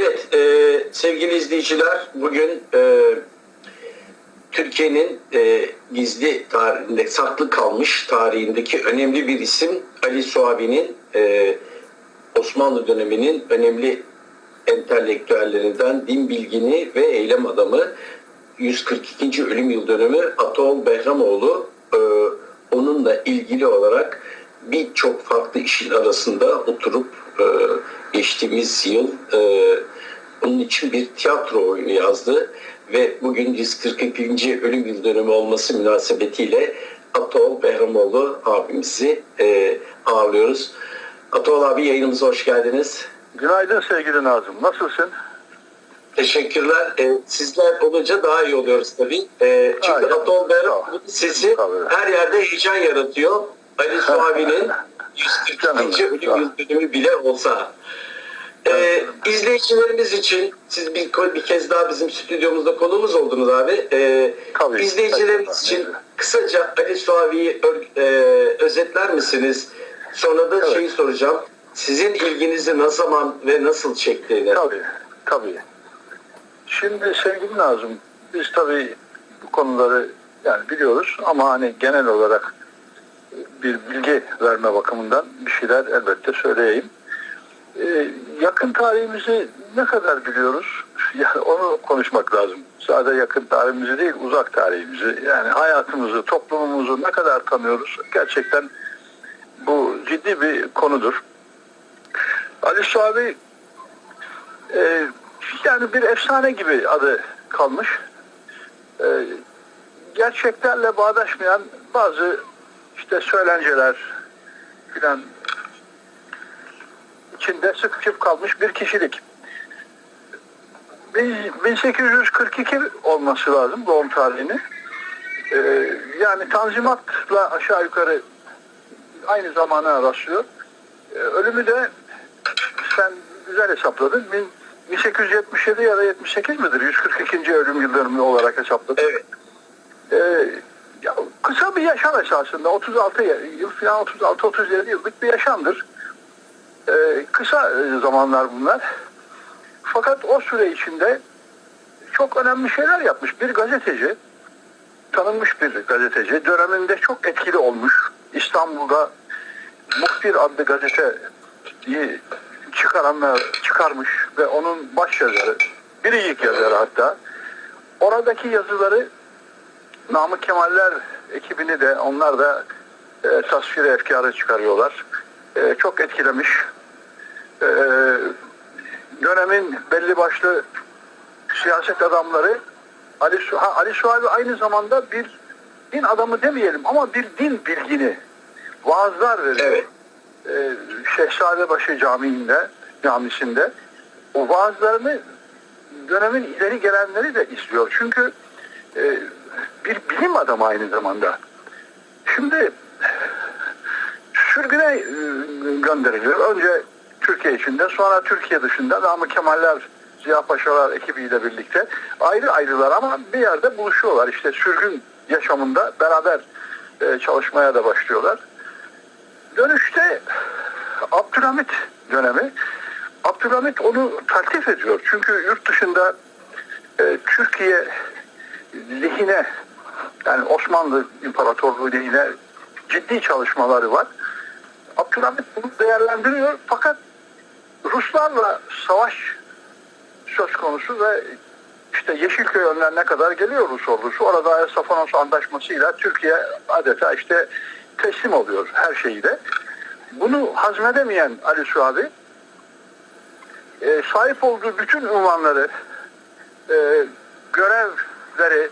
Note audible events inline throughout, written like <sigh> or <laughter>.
Evet, e, sevgili izleyiciler, bugün e, Türkiye'nin e, gizli tarihinde, saklı kalmış tarihindeki önemli bir isim Ali Suabi'nin e, Osmanlı döneminin önemli entelektüellerinden din bilgini ve eylem adamı 142. ölüm yıl dönümü Ataol Behramoğlu e, onunla ilgili olarak birçok farklı işin arasında oturup geçtiğimiz yıl e, bunun için bir tiyatro oyunu yazdı ve bugün 142. ölüm yıl dönümü olması münasebetiyle Atol Behramoğlu abimizi e, ağırlıyoruz. Atol abi yayınımıza hoş geldiniz. Günaydın sevgili Nazım. Nasılsın? Teşekkürler. Ee, sizler olunca daha iyi oluyoruz tabii. Ee, çünkü Aynen. Atol Behramoğlu'nun sesi her yerde heyecan yaratıyor. Ali Suavi'nin 142. Canım, ölüm yıl dönümü bile olsa. Ee, izleyicilerimiz için siz bir, bir kez daha bizim stüdyomuzda konuğumuz oldunuz abi. Ee, Tabii. izleyicilerimiz Tabii. için kısaca Ali Suavi'yi e, özetler misiniz? Sonra da Evet. şeyi soracağım. Sizin ilginizi ne zaman ve nasıl çektiğini. Tabii, tabii. Şimdi sevgili Nazım, biz tabii bu konuları yani biliyoruz ama hani genel olarak bir bilgi verme bakımından bir şeyler elbette söyleyeyim. Ee, yakın tarihimizi ne kadar biliyoruz? <laughs> Yani onu konuşmak lazım. Sadece yakın tarihimizi değil, uzak tarihimizi. Yani hayatımızı, toplumumuzu ne kadar tanıyoruz? Gerçekten bu ciddi bir konudur. Ali Suavi e, yani bir efsane gibi adı kalmış. E, gerçeklerle bağdaşmayan bazı işte söylenceler filan içinde sıkışıp kalmış bir kişilik. Bin- 1842 olması lazım doğum tarihini. E, yani Tanzimat'la aşağı yukarı aynı zamana rastlıyor. E, ölümü de sen güzel hesapladın. Bin- 1877 ya da 78 midir? 142. ölüm yıl dönümü olarak hesapladın. Evet. Ee, ya kısa bir yaşam esasında. 36 yıl falan 36-37 yıllık bir yaşamdır. Ee, kısa e, zamanlar bunlar. Fakat o süre içinde çok önemli şeyler yapmış. Bir gazeteci, tanınmış bir gazeteci, döneminde çok etkili olmuş. İstanbul'da Muhbir adlı gazeteyi çıkaranlar çıkarmış ve onun baş yazarı, bir ilk yazarı hatta. Oradaki yazıları Namık Kemaller ekibini de onlar da e, tasvir efkarı çıkarıyorlar. E, çok etkilemiş. E, dönemin belli başlı siyaset adamları Ali, ha, Ali Suavi aynı zamanda bir din adamı demeyelim ama bir din bilgini vaazlar veriyor. Evet. Ee, Şehzadebaşı Camii'nde, camisinde o vaazlarını dönemin ileri gelenleri de izliyor. Çünkü e, adamı aynı zamanda. Şimdi sürgüne e, gönderiliyor. Önce Türkiye içinde sonra Türkiye dışında Namık Kemaller Ziya Paşalar ekibiyle birlikte ayrı ayrılar ama bir yerde buluşuyorlar. İşte sürgün yaşamında beraber e, çalışmaya da başlıyorlar. Dönüşte Abdülhamit dönemi Abdülhamit onu taltif ediyor. Çünkü yurt dışında e, Türkiye lehine yani Osmanlı İmparatorluğu lehine ciddi çalışmaları var. Abdülhamit bunu değerlendiriyor fakat Ruslarla savaş söz konusu ve işte Yeşilköy önlerine kadar geliyor Rus ordusu. Orada Safanos Antlaşması'yla Türkiye adeta işte teslim oluyor her şeyi de. Bunu hazmedemeyen Ali Suavi e, sahip olduğu bütün unvanları e, görevleri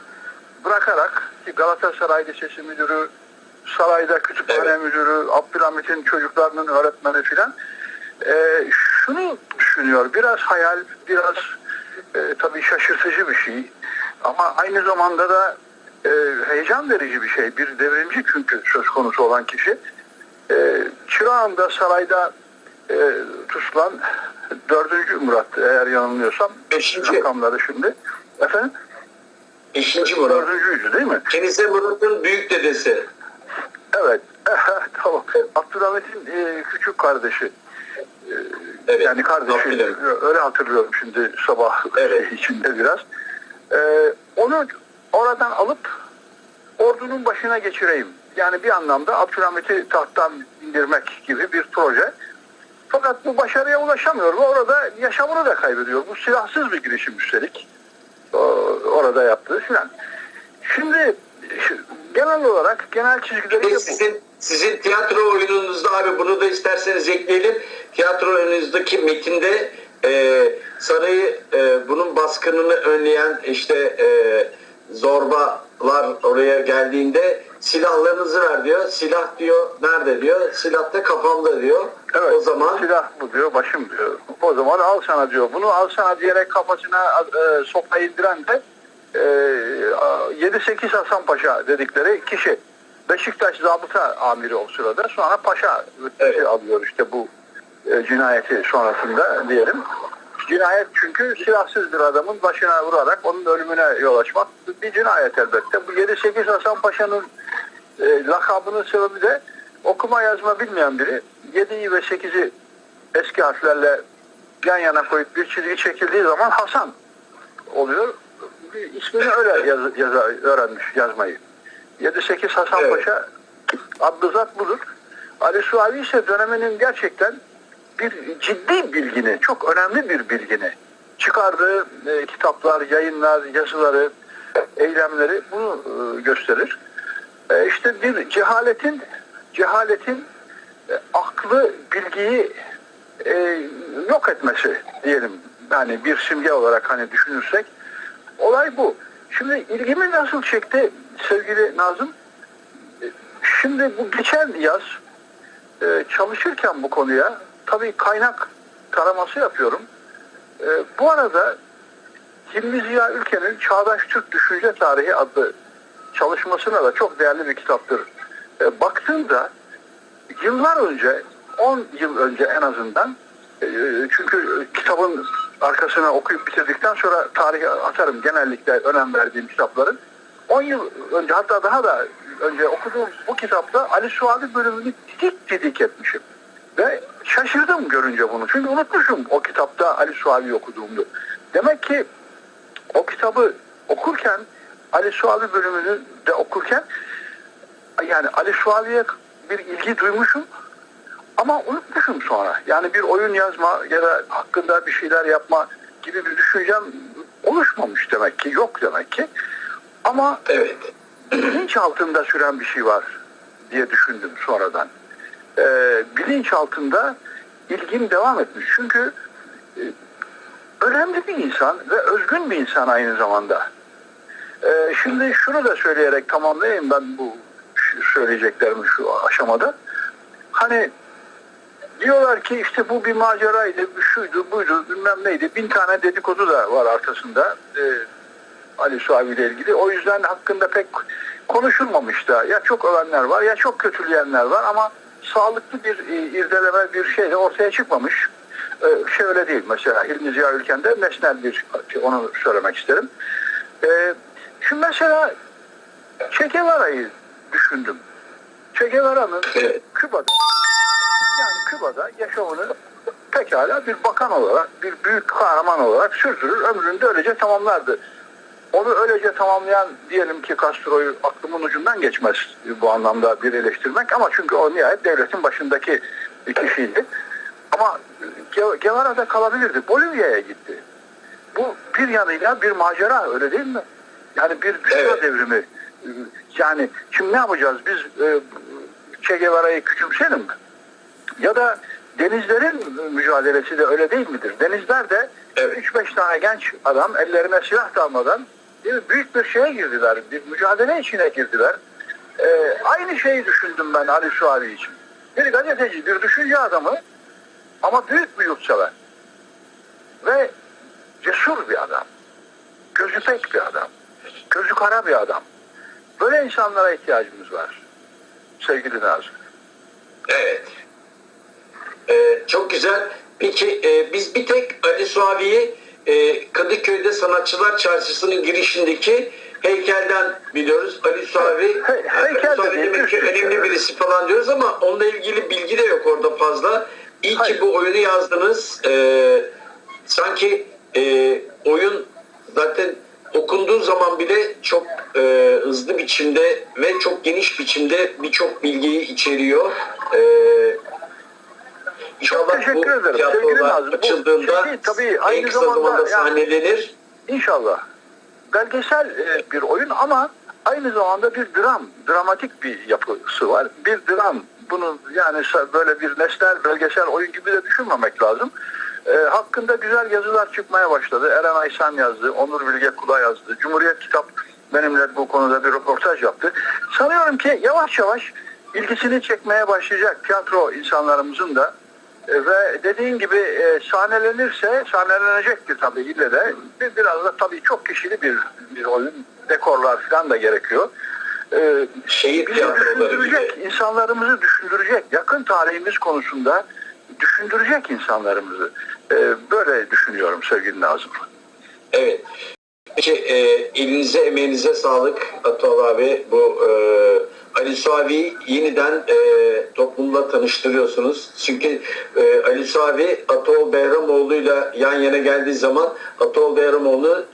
bırakarak ki Galatasaray Lisesi müdürü, sarayda kütüphane Evet. müdürü, Abdülhamit'in çocuklarının öğretmeni filan e, şunu düşünüyor. Biraz hayal, biraz e, tabii şaşırtıcı bir şey. Ama aynı zamanda da e, heyecan verici bir şey. Bir devrimci çünkü söz konusu olan kişi. E, Çırağan'da sarayda e, tutulan 4. Murat eğer yanılmıyorsam. Beşinci. Rakamları şimdi. Efendim? Beşinci Murat. Dördüncüydü değil mi? Kenize Murat'ın büyük dedesi. Evet. <laughs> tamam. Abdülhamit'in e, küçük kardeşi. E, Evet, Yani kardeşi öyle hatırlıyorum şimdi sabah Evet. <laughs> içinde biraz. Ee, onu oradan alıp ordunun başına geçireyim. Yani bir anlamda Abdülhamit'i tahttan indirmek gibi bir proje. Fakat bu başarıya ulaşamıyor ve orada yaşamını da kaybediyor. Bu silahsız bir girişim üstelik. Orada yaptığı filan. Şimdi genel olarak genel çizgileri bu. sizin sizin tiyatro oyununuzda abi bunu da isterseniz ekleyelim. Tiyatro oyununuzdaki metinde e, sarayı e, bunun baskınını önleyen işte e, zorbalar oraya geldiğinde silahlarınızı ver diyor. Silah diyor nerede diyor. Silah da kafamda diyor. Evet, o zaman silah bu diyor, başım diyor. O zaman al sana diyor. Bunu al sana diyerek kafasına e, sopa indiren de e, 7-8 Hasan Paşa dedikleri kişi. Beşiktaş zabıta amiri o sırada. Sonra paşa Evet. alıyor işte bu e, cinayeti sonrasında diyelim. Cinayet çünkü silahsız bir adamın başına vurarak onun ölümüne yol açmak bir cinayet elbette. Bu 7-8 Hasan Paşa'nın e, lakabının sebebi de okuma yazma bilmeyen biri 7'yi ve 8'i eski harflerle yan yana koyup bir çizgi çekildiği zaman Hasan oluyor. İsmini öyle yaz, yaza- öğrenmiş yazmayı. 7-8 Hasan Evet. Paşa adlı zat budur. Ali Suavi ise döneminin gerçekten bir ciddi bilgini, çok önemli bir bilgini çıkardığı e, kitaplar, yayınlar, yazıları, eylemleri bunu e, gösterir. E, işte bir cehaletin cehaletin e, aklı, bilgiyi e, yok etmesi diyelim. Yani bir simge olarak hani düşünürsek olay bu. Şimdi ilgimi nasıl çekti sevgili Nazım? E, Şimdi bu geçen yaz e, çalışırken bu konuya tabii kaynak taraması yapıyorum. E, bu arada Hilmi Ziya Ülken'in Çağdaş Türk Düşünce Tarihi adlı çalışmasına da çok değerli bir kitaptır. Baktığımda yıllar önce, 10 yıl önce en azından çünkü kitabın arkasına okuyup bitirdikten sonra tarihe atarım genellikle önem verdiğim kitapların. 10 yıl önce hatta daha da önce okuduğum bu kitapta Ali Suadi bölümünü didik didik etmişim. Ve şaşırdım görünce bunu. Çünkü unutmuşum o kitapta Ali Suavi'yi okuduğumu. Demek ki o kitabı okurken Ali Suavi bölümünü de okurken yani Ali Suavi'ye bir ilgi duymuşum ama unutmuşum sonra. Yani bir oyun yazma ya da hakkında bir şeyler yapma gibi bir düşüncem oluşmamış demek ki. Yok demek ki. Ama evet. bilinç altında süren bir şey var diye düşündüm sonradan. Ee, bilinç altında ilgim devam etmiş. Çünkü e, önemli bir insan ve özgün bir insan aynı zamanda. Ee, şimdi şunu da söyleyerek tamamlayayım ben bu söyleyeceklerimi şu aşamada. Hani diyorlar ki işte bu bir maceraydı, şuydu, buydu, bilmem neydi. Bin tane dedikodu da var arkasında. Ee, Ali Suavi ile ilgili. O yüzden hakkında pek konuşulmamış da. Ya çok övenler var ya çok kötüleyenler var ama sağlıklı bir e, irdeleme bir şey de ortaya çıkmamış. Ee, şey öyle değil mesela İlmi Ziya Ülken'de nesnel bir onu söylemek isterim. Ee, şimdi mesela Che Guevara'yı düşündüm. Che Guevara'nın Evet. Küba'da yani Küba'da yaşamını pekala bir bakan olarak, bir büyük kahraman olarak sürdürür. Ömrünü de öylece tamamlardı. Onu öylece tamamlayan diyelim ki Castro'yu aklımın ucundan geçmez bu anlamda bir eleştirmek ama çünkü o nihayet devletin başındaki kişiydi. Ama Ge- Guevara'da kalabilirdi. Bolivya'ya gitti. Bu bir yanıyla bir macera öyle değil mi? Yani bir dünya Evet. devrimi. Yani şimdi ne yapacağız? Biz e, Che Guevara'yı küçümseyelim mi? Ya da denizlerin mücadelesi de öyle değil midir? Denizlerde Evet. 3-5 tane genç adam ellerine silah da almadan değil mi? büyük bir şeye girdiler. Bir mücadele içine girdiler. Ee, aynı şeyi düşündüm ben Ali Suavi için. Bir gazeteci, bir düşünce adamı ama büyük bir yurtsever. Ve cesur bir adam. Gözü pek bir adam. Gözü kara bir adam. Böyle insanlara ihtiyacımız var. Sevgili Nazım. Evet. Ee, çok güzel. Peki e, biz bir tek Ali Suavi'yi e, Kadıköy'de Sanatçılar Çarşısı'nın girişindeki heykelden biliyoruz. Ali Suavi, He- heykel Ali Suavi demek ki önemli birisi falan diyoruz ama onunla ilgili bilgi de yok orada fazla. İyi Hayır. ki bu oyunu yazdınız. Ee, sanki e, oyun zaten okunduğu zaman bile çok e, hızlı biçimde ve çok geniş biçimde birçok bilgiyi içeriyor. İnşallah teşekkür bu ederim. Sevgili tiyatrolar Nazım, bu açıldığında şey, tabii en aynı kısa zamanda zamanda yani- sahnelenir. İnşallah. Belgesel e, bir oyun ama aynı zamanda bir dram, dramatik bir yapısı var. Bir dram. Bunu yani sa- böyle bir nesnel belgesel oyun gibi de düşünmemek lazım. E, hakkında güzel yazılar çıkmaya başladı. Eren Aysan yazdı, Onur Bilge Kula yazdı. Cumhuriyet Kitap benimle bu konuda bir röportaj yaptı. Sanıyorum ki yavaş yavaş ilgisini çekmeye başlayacak tiyatro insanlarımızın da ve dediğin gibi e, sahnelenirse sahnelenecektir tabii ille de Bir- biraz da tabii çok kişili bir, bir oyun dekorlar falan da gerekiyor. E, tiyatroları düşündürecek, gibi. insanlarımızı düşündürecek, yakın tarihimiz konusunda düşündürecek insanlarımızı. E, böyle düşünüyorum sevgili Nazım. Evet. Peki e, elinize emeğinize sağlık Atol abi. Bu e, Ali Suavi'yi yeniden e, toplumla tanıştırıyorsunuz. Çünkü e, Ali Suavi Atol Behramoğlu'yla yan yana geldiği zaman Atol Behramoğlu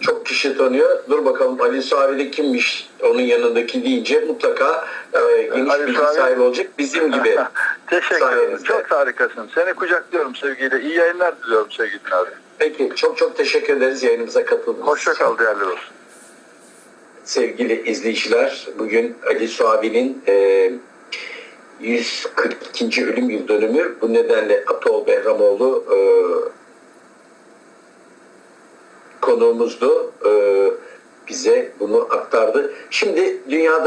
çok kişi tanıyor. Dur bakalım Ali Suavi de kimmiş onun yanındaki deyince mutlaka e, geniş Ali bilgi Suavi- sahibi olacak. Bizim gibi. <laughs> Teşekkür ederim. Çok harikasın. Seni kucaklıyorum sevgiyle. İyi yayınlar diliyorum sevgili Nazım. Peki çok çok teşekkür ederiz yayınımıza katıldığınız için. Hoşça kal değerli dostum. Sevgili izleyiciler, bugün Ali Suavi'nin e, 142. ölüm yıl dönümü. Bu nedenle Atol Behramoğlu e, konuğumuzdu. E, bize bunu aktardı. Şimdi dünyada